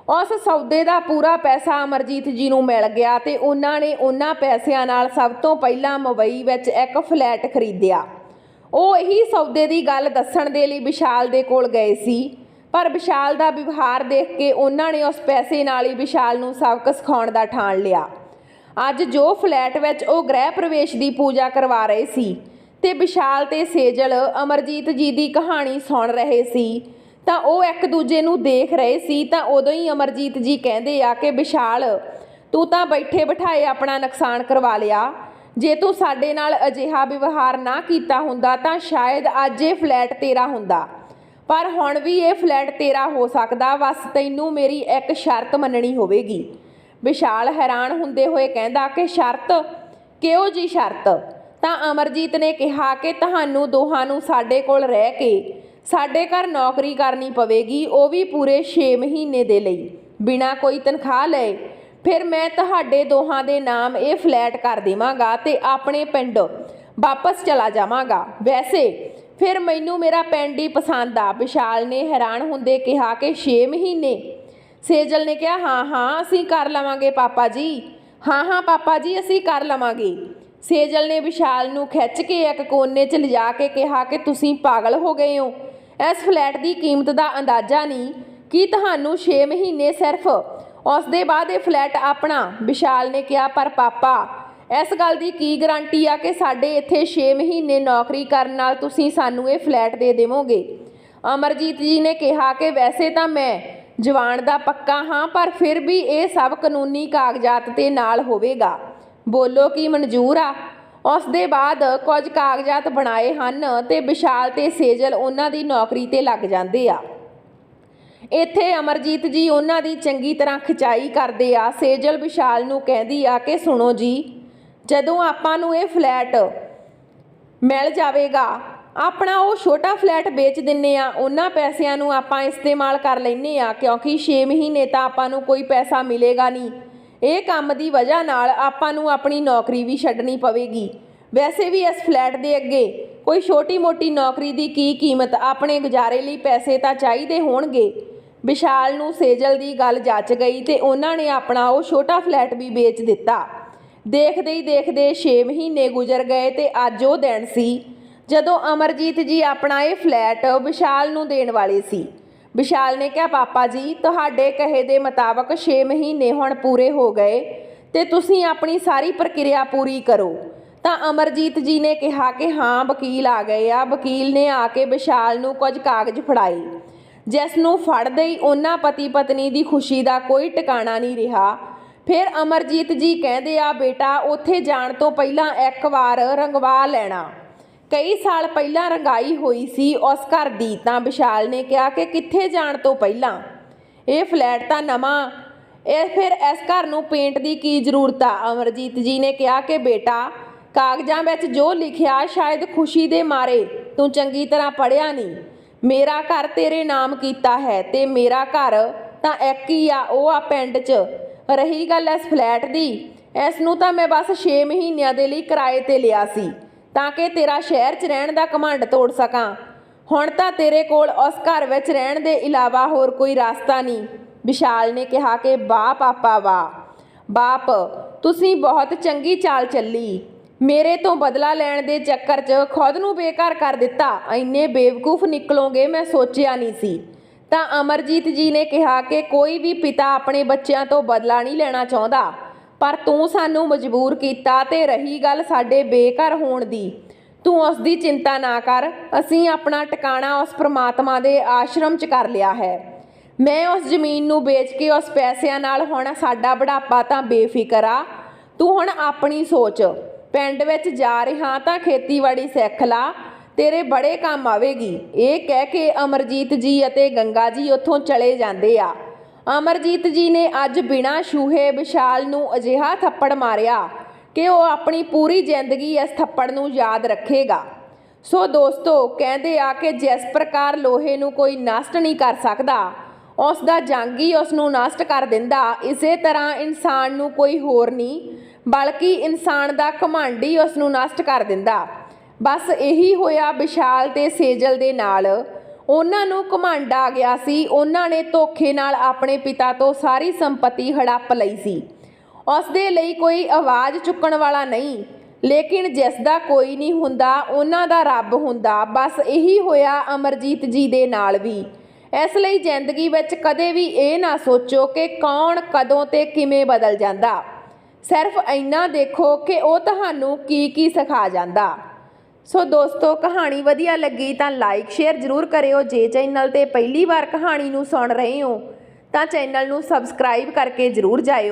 ਉਸ ਸੌਦੇ ਦਾ ਪੂਰਾ ਪੈਸਾ ਅਮਰਜੀਤ ਜੀ ਨੂੰ ਮਿਲ ਗਿਆ ਤੇ ਉਹਨਾਂ ਨੇ ਉਹਨਾਂ ਪੈਸਿਆਂ ਨਾਲ ਸਭ ਤੋਂ ਪਹਿਲਾਂ ਮੁੰਬਈ ਵਿੱਚ ਇੱਕ ਫਲੈਟ ਖਰੀਦਿਆ। ਉਹ ਇਹੀ ਸੌਦੇ ਦੀ ਗੱਲ ਦੱਸਣ ਦੇ ਲਈ ਵਿਸ਼ਾਲ ਦੇ ਕੋਲ ਗਏ ਸੀ, ਪਰ ਵਿਸ਼ਾਲ ਦਾ ਵਿਵਹਾਰ ਦੇਖ ਕੇ ਉਹਨਾਂ ਨੇ ਉਸ ਪੈਸੇ ਨਾਲ ਹੀ ਵਿਸ਼ਾਲ ਨੂੰ ਸਬਕ ਸਿਖਾਉਣ ਦਾ ਠਾਣ ਲਿਆ। ਅੱਜ ਜੋ ਫਲੈਟ ਵਿੱਚ ਉਹ ਗ੍ਰਹਿ ਪ੍ਰਵੇਸ਼ ਦੀ ਪੂਜਾ ਕਰਵਾ ਰਹੇ ਸੀ ਤੇ ਵਿਸ਼ਾਲ ਤੇ ਸੇਜਲ ਅਮਰਜੀਤ ਜੀ ਦੀ ਕਹਾਣੀ ਸੁਣ ਰਹੇ ਸੀ, ਤਾਂ ਉਹ ਇੱਕ ਦੂਜੇ ਨੂੰ ਦੇਖ ਰਹੇ ਸੀ, ਤਾਂ ਉਦੋਂ ਹੀ ਅਮਰਜੀਤ ਜੀ ਕਹਿੰਦੇ ਆ ਕਿ ਵਿਸ਼ਾਲ, ਤੂੰ ਤਾਂ ਬੈਠੇ ਬਿਠਾਏ ਆਪਣਾ ਨੁਕਸਾਨ ਕਰਵਾ ਲਿਆ, ਜੇ ਤੂੰ ਸਾਡੇ ਨਾਲ ਅਜਿਹਾ ਵਿਵਹਾਰ ਨਾ ਕੀਤਾ ਹੁੰਦਾ ਤਾਂ ਸ਼ਾਇਦ ਅੱਜ ਇਹ ਫਲੈਟ ਤੇਰਾ ਹੁੰਦਾ। ਪਰ ਹੁਣ ਵੀ ਇਹ ਫਲੈਟ ਤੇਰਾ ਹੋ ਸਕਦਾ ਬਸ ਤੈਨੂੰ ਮੇਰੀ ਇੱਕ ਸ਼ਰਤ ਮੰਨਣੀ ਹੋਵੇਗੀ। ਵਿਸ਼ਾਲ ਹੈਰਾਨ ਹੁੰਦੇ ਹੋਏ ਕਹਿੰਦਾ ਕਿ ਸ਼ਰਤ, ਕਿਹੋ ਜੀ ਸ਼ਰਤ? ਤਾਂ ਅਮਰਜੀਤ ਨੇ ਕਿਹਾ ਕਿ ਤੁਹਾਨੂੰ ਦੋਹਾਂ ਨੂੰ ਸਾਡੇ ਕੋਲ ਰਹਿ ਕੇ ਸਾਡੇ ਘਰ ਨੌਕਰੀ ਕਰਨੀ ਪਵੇਗੀ, ਉਹ ਵੀ ਪੂਰੇ 6 ਮਹੀਨੇ ਦੇ ਲਈ। ਬਿਨਾਂ ਕੋਈ ਤਨਖਾਹ ਲਏ, ਫਿਰ ਮੈਂ ਤੁਹਾਡੇ ਦੋਹਾਂ ਦੇ ਨਾਮ ਇਹ ਫਲੈਟ ਕਰ ਦੇਵਾਂਗਾ ਤੇ ਆਪਣੇ ਪਿੰਡ ਵਾਪਸ ਚਲਾ ਜਾਵਾਂਗਾ। ਵੈਸੇ ਫਿਰ ਮੈਨੂੰ ਮੇਰਾ ਪਿੰਡ ਹੀ ਪਸੰਦ ਆ। ਵਿਸ਼ਾਲ ਨੇ ਹੈਰਾਨ ਹੁੰਦੇ ਕਿਹਾ ਕਿ 6 ਮਹੀਨੇ ਸੇਜਲ ਨੇ ਕਿਹਾ, ਹਾਂ ਹਾਂ, ਅਸੀਂ ਕਰ ਲਵਾਂਗੇ ਪਾਪਾ ਜੀ। ਹਾਂ ਹਾਂ, ਪਾਪਾ ਜੀ, ਅਸੀਂ ਕਰ ਲਵਾਂਗੇ। ਸੇਜਲ ਨੇ ਵਿਸ਼ਾਲ ਨੂੰ ਖਿੱਚ ਕੇ ਇੱਕ ਕੋਨੇ 'ਚ ਲਿਜਾ ਕੇ ਕਿਹਾ ਕਿ ਤੁਸੀਂ ਪਾਗਲ ਹੋ ਗਏ ਹੋ। ਇਸ ਫਲੈਟ ਦੀ ਕੀਮਤ ਦਾ ਅੰਦਾਜ਼ਾ ਨਹੀਂ ਕੀ ਤੁਹਾਨੂੰ 6 ਮਹੀਨੇ ਸਿਰਫ। ਉਸ ਦੇ ਬਾਅਦ ਇਹ ਫਲੈਟ ਆਪਣਾ, ਵਿਸ਼ਾਲ ਨੇ ਕਿਹਾ, ਪਰ ਪਾਪਾ, ਇਸ ਗੱਲ ਦੀ ਕੀ ਗਾਰੰਟੀ ਆ ਕਿ ਸਾਡੇ ਇੱਥੇ 6 ਮਹੀਨੇ ਨੌਕਰੀ ਕਰਨ ਨਾਲ ਤੁਸੀਂ ਸਾਨੂੰ ਇਹ ਫਲੈਟ ਦੇ ਦੇਵੋਗੇ? ਅਮਰਜੀਤ ਜੀ ਨੇ ਕਿਹਾ ਕਿ ਵੈਸੇ ਤਾਂ ਮੈਂ ਜਵਾਨ ਦਾ ਪੱਕਾ ਹਾਂ, ਪਰ ਫਿਰ ਵੀ ਇਹ ਸਭ ਕਾਨੂੰਨੀ ਕਾਗਜ਼ਾਤ ਤੇ ਨਾਲ ਹੋਵੇਗਾ। ਬੋਲੋ ਕੀ ਮਨਜ਼ੂਰ ਆ? ਉਸ ਦੇ ਬਾਅਦ ਕੁਝ ਕਾਗਜ਼ਾਤ ਬਣਾਏ ਹਨ ਤੇ ਵਿਸ਼ਾਲ ਤੇ ਸੇਜਲ ਉਹਨਾਂ ਦੀ ਨੌਕਰੀ ਤੇ ਲੱਗ ਜਾਂਦੇ ਆ। ਇੱਥੇ ਅਮਰਜੀਤ ਜੀ ਉਹਨਾਂ ਦੀ ਚੰਗੀ ਤਰ੍ਹਾਂ ਖਿਚਾਈ ਕਰਦੇ ਆ। ਸੇਜਲ ਵਿਸ਼ਾਲ ਨੂੰ ਕਹਿੰਦੀ ਆ ਕਿ ਸੁਣੋ ਜੀ, ਜਦੋਂ ਆਪਾਂ ਨੂੰ ਇਹ ਫਲੈਟ ਮਿਲ ਜਾਵੇਗਾ ਆਪਣਾ ਉਹ ਛੋਟਾ ਫਲੈਟ ਵੇਚ ਦਿੰਨੇ ਆ, ਉਹਨਾਂ ਪੈਸਿਆਂ ਨੂੰ ਆਪਾਂ ਇਸਤੇਮਾਲ ਕਰ ਲੈਨੇ ਆ, ਕਿਉਂਕਿ 6 ਮਹੀਨੇ ਤਾਂ ਆਪਾਂ ਨੂੰ ਕੋਈ ਪੈਸਾ ਮਿਲੇਗਾ ਨਹੀਂ। ਇਹ ਕੰਮ ਦੀ ਵਜ੍ਹਾ ਨਾਲ ਆਪਾਂ ਨੂੰ ਆਪਣੀ ਨੌਕਰੀ ਵੀ ਛੱਡਣੀ ਪਵੇਗੀ। ਵੈਸੇ ਵੀ ਇਸ ਫਲੈਟ ਦੇ ਅੱਗੇ ਕੋਈ ਛੋਟੀ-ਮੋਟੀ ਨੌਕਰੀ ਦੀ ਕੀ ਕੀਮਤ ਆਪਣੇ ਗੁਜ਼ਾਰੇ ਲਈ ਪੈਸੇ ਤਾਂ ਚਾਹੀਦੇ ਹੋਣਗੇ। ਵਿਸ਼ਾਲ ਨੂੰ ਸੇਜਲ ਦੀ ਗੱਲ ਜੱਚ ਗਈ ਤੇ ਉਹਨਾਂ ਨੇ ਆਪਣਾ ਉਹ ਛੋਟਾ ਫਲੈਟ ਵੀ ਵੇਚ ਦਿੱਤਾ। ਦੇਖਦੇ ਹੀ ਦੇਖਦੇ 6 ਮਹੀਨੇ ਗੁਜ਼ਰ ਗਏ ਤੇ ਅੱਜ ਉਹ ਦਿਨ ਸੀ। ਜਦੋਂ ਅਮਰਜੀਤ ਜੀ ਆਪਣਾ ਇਹ ਫਲੈਟ ਵਿਸ਼ਾਲ ਨੂੰ ਦੇਣ ਵਾਲੇ ਸੀ, ਵਿਸ਼ਾਲ ਨੇ ਕਿਹਾ, ਪਾਪਾ ਜੀ, ਤੁਹਾਡੇ ਕਹੇ ਦੇ ਮੁਤਾਬਕ 6 ਮਹੀਨੇ ਹੁਣ ਪੂਰੇ ਹੋ ਗਏ ਤੇ ਤੁਸੀਂ ਆਪਣੀ ਸਾਰੀ ਪ੍ਰਕਿਰਿਆ ਪੂਰੀ ਕਰੋ। ਤਾਂ ਅਮਰਜੀਤ ਜੀ ਨੇ ਕਿਹਾ ਕਿ ਹਾਂ, ਵਕੀਲ ਆ ਗਏ ਆ। ਵਕੀਲ ਨੇ ਆ ਕੇ ਵਿਸ਼ਾਲ ਨੂੰ ਕੁਝ ਕਾਗਜ਼ ਫੜਾਏ। ਜਿਸ ਨੂੰ ਫੜਦੇ ਹੀ ਉਹਨਾਂ ਪਤੀ ਪਤਨੀ ਦੀ ਖੁਸ਼ੀ ਦਾ ਕੋਈ ਟਿਕਾਣਾ ਨਹੀਂ ਰਿਹਾ। ਫਿਰ ਅਮਰਜੀਤ ਜੀ ਕਹਿੰਦੇ ਆ, ਬੇਟਾ, ਉੱਥੇ ਜਾਣ ਤੋਂ ਪਹਿਲਾਂ ਇੱਕ ਵਾਰ ਰੰਗਵਾ ਲੈਣਾ। ਕਈ ਸਾਲ ਪਹਿਲਾਂ ਰੰਗਾਈ ਹੋਈ ਸੀ ਉਸ ਘਰ ਦੀ, ਤਾਂ ਵਿਸ਼ਾਲ ਨੇ ਕਿਹਾ ਕਿ ਕਿੱਥੇ ਜਾਣ ਤੋਂ ਪਹਿਲਾਂ ਇਹ ਫਲੈਟ ਤਾਂ ਨਵਾਂ, ਇਹ ਫਿਰ ਇਸ ਘਰ ਨੂੰ ਪੇਂਟ ਦੀ ਕੀ ਜ਼ਰੂਰਤ ਆ? ਅਮਰਜੀਤ ਜੀ ਨੇ ਕਿਹਾ ਕਿ ਬੇਟਾ, ਕਾਗਜ਼ਾਂ ਵਿੱਚ ਜੋ ਲਿਖਿਆ ਸ਼ਾਇਦ ਖੁਸ਼ੀ ਦੇ ਮਾਰੇ, ਤੂੰ ਚੰਗੀ ਤਰ੍ਹਾਂ ਪੜਿਆ ਨਹੀਂ। ਮੇਰਾ ਘਰ ਤੇਰੇ ਨਾਮ ਕੀਤਾ ਹੈ ਤੇ ਮੇਰਾ ਘਰ ਤਾਂ ਇੱਕ ਹੀ ਆ, ਉਹ ਆ ਪਿੰਡ 'ਚ। ਰਹੀ ਗੱਲ ਇਸ ਫਲੈਟ ਦੀ, ਇਸ ਨੂੰ ਤਾਂ ਮੈਂ ਬਸ 6 ਮਹੀਨਿਆਂ ਦੇ ਲਈ ਕਿਰਾਏ ਤੇ ਲਿਆ ਸੀ। ਤਾਂ ਕਿ ਤੇਰਾ ਸ਼ਹਿਰ 'ਚ ਰਹਿਣ ਦਾ ਘਮੰਡ ਤੋੜ ਸਕਾਂ। ਹੁਣ ਤਾਂ ਤੇਰੇ ਕੋਲ ਉਸ ਘਰ ਵਿੱਚ ਰਹਿਣ ਦੇ ਇਲਾਵਾ ਹੋਰ ਕੋਈ ਰਾਸਤਾ ਨਹੀਂ। ਵਿਸ਼ਾਲ ਨੇ ਕਿਹਾ ਕਿ ਵਾਹ ਪਾਪਾ ਵਾ ਬਾਪ, ਤੁਸੀਂ ਬਹੁਤ ਚੰਗੀ ਚਾਲ ਚੱਲੀ। ਮੇਰੇ ਤੋਂ ਬਦਲਾ ਲੈਣ ਦੇ ਚੱਕਰ 'ਚ ਖੁਦ ਨੂੰ ਬੇਕਾਰ ਕਰ ਦਿੱਤਾ। ਐਨੇ ਬੇਵਕੂਫ ਨਿਕਲੋਗੇ, ਮੈਂ ਸੋਚਿਆ ਨਹੀਂ ਸੀ। ਤਾਂ ਅਮਰਜੀਤ ਜੀ ਨੇ ਕਿਹਾ ਕਿ ਕੋਈ ਵੀ ਪਿਤਾ ਆਪਣੇ ਬੱਚਿਆਂ ਤੋਂ ਬਦਲਾ ਨਹੀਂ ਲੈਣਾ ਚਾਹੁੰਦਾ। ਪਰ ਤੂੰ ਸਾਨੂੰ ਮਜਬੂਰ ਕੀਤਾ ਤੇ ਰਹੀ ਗੱਲ ਸਾਡੇ ਬੇਘਰ ਹੋਣ ਦੀ। ਤੂੰ ਉਸ ਦੀ ਚਿੰਤਾ ਨਾ ਕਰ। ਅਸੀਂ ਆਪਣਾ ਟਿਕਾਣਾ ਉਸ ਪ੍ਰਮਾਤਮਾ ਦੇ ਆਸ਼ਰਮ 'ਚ ਕਰ ਲਿਆ ਹੈ। ਮੈਂ ਉਸ ਜ਼ਮੀਨ ਨੂੰ ਵੇਚ ਕੇ ਉਸ ਪੈਸਿਆਂ ਨਾਲ ਹੁਣ ਸਾਡਾ ਬੁਢਾਪਾ ਤਾਂ ਬੇਫਿਕਰ ਆ। ਤੂੰ ਹੁਣ ਆਪਣੀ ਸੋਚ। ਪਿੰਡ ਵਿੱਚ ਜਾ ਰਿਹਾ ਤਾਂ ਖੇਤੀਬਾੜੀ ਸਿੱਖ ਲਾ। ਤੇਰੇ ਬੜੇ ਕੰਮ ਆਵੇਗੀ। ਇਹ ਕਹਿ ਕੇ ਅਮਰਜੀਤ ਜੀ ਅਤੇ ਗੰਗਾ ਜੀ ਉੱਥੋਂ ਚਲੇ ਜਾਂਦੇ ਆ। ਅਮਰਜੀਤ ਜੀ ਨੇ ਅੱਜ ਬਿਨਾਂ ਛੂਹੇ ਵਿਸ਼ਾਲ ਨੂੰ ਅਜਿਹਾ ਥੱਪੜ ਮਾਰਿਆ ਕਿ ਉਹ ਆਪਣੀ ਪੂਰੀ ਜ਼ਿੰਦਗੀ ਇਸ ਥੱਪੜ ਨੂੰ ਯਾਦ ਰੱਖੇਗਾ। ਸੋ ਦੋਸਤੋ, ਕਹਿੰਦੇ ਆ ਕਿ ਜਿਸ ਪ੍ਰਕਾਰ ਲੋਹੇ ਨੂੰ ਕੋਈ ਨਸ਼ਟ ਨਹੀਂ ਕਰ ਸਕਦਾ, ਉਸ ਦਾ ਜੰਗ ਹੀ ਉਸ ਨੂੰ ਨਸ਼ਟ ਕਰ ਦਿੰਦਾ, ਇਸੇ ਤਰ੍ਹਾਂ ਇਨਸਾਨ ਨੂੰ ਕੋਈ ਹੋਰ ਨਹੀਂ, ਬਲਕਿ ਇਨਸਾਨ ਦਾ ਘਮੰਡ ਹੀ ਉਸ ਨੂੰ ਨਸ਼ਟ ਕਰ ਦਿੰਦਾ। ਬਸ ਇਹੀ ਹੋਇਆ ਵਿਸ਼ਾਲ ਤੇ ਸੇਜਲ ਦੇ ਨਾਲ। ਉਹਨਾਂ ਨੂੰ ਘਮੰਡ ਆ ਗਿਆ ਸੀ। ਉਹਨਾਂ ਨੇ ਧੋਖੇ ਨਾਲ ਆਪਣੇ ਪਿਤਾ ਤੋਂ ਸਾਰੀ ਸੰਪਤੀ ਹੜੱਪ ਲਈ ਸੀ। ਉਸ ਦੇ ਲਈ ਕੋਈ ਆਵਾਜ਼ ਚੁੱਕਣ ਵਾਲਾ ਨਹੀਂ, ਲੇਕਿਨ ਜਿਸ ਦਾ ਕੋਈ ਨਹੀਂ ਹੁੰਦਾ, ਉਹਨਾਂ ਦਾ ਰੱਬ ਹੁੰਦਾ। ਬਸ ਇਹੀ ਹੋਇਆ ਅਮਰਜੀਤ ਜੀ ਦੇ ਨਾਲ ਵੀ। ਇਸ ਲਈ ਜ਼ਿੰਦਗੀ ਵਿੱਚ ਕਦੇ ਵੀ ਇਹ ਨਾ ਸੋਚੋ ਕਿ ਕੌਣ ਕਦੋਂ ਤੇ ਕਿਵੇਂ ਬਦਲ ਜਾਂਦਾ। ਸਿਰਫ ਇੰਨਾ ਦੇਖੋ ਕਿ ਉਹ ਤੁਹਾਨੂੰ ਕੀ ਕੀ ਸਿਖਾ ਜਾਂਦਾ। ਸੋ ਦੋਸਤੋ, ਕਹਾਣੀ ਵਧੀਆ ਲੱਗੀ ਤਾਂ ਲਾਈਕ ਸ਼ੇਅਰ ਜ਼ਰੂਰ ਕਰਿਓ। ਜੇ ਚੈਨਲ ਤੇ ਪਹਿਲੀ ਵਾਰ ਕਹਾਣੀ ਨੂੰ ਸੁਣ ਰਹੇ ਹੋ, ਤਾਂ ਚੈਨਲ ਨੂੰ ਸਬਸਕ੍ਰਾਈਬ ਕਰਕੇ ਜ਼ਰੂਰ ਜਾਇਓ।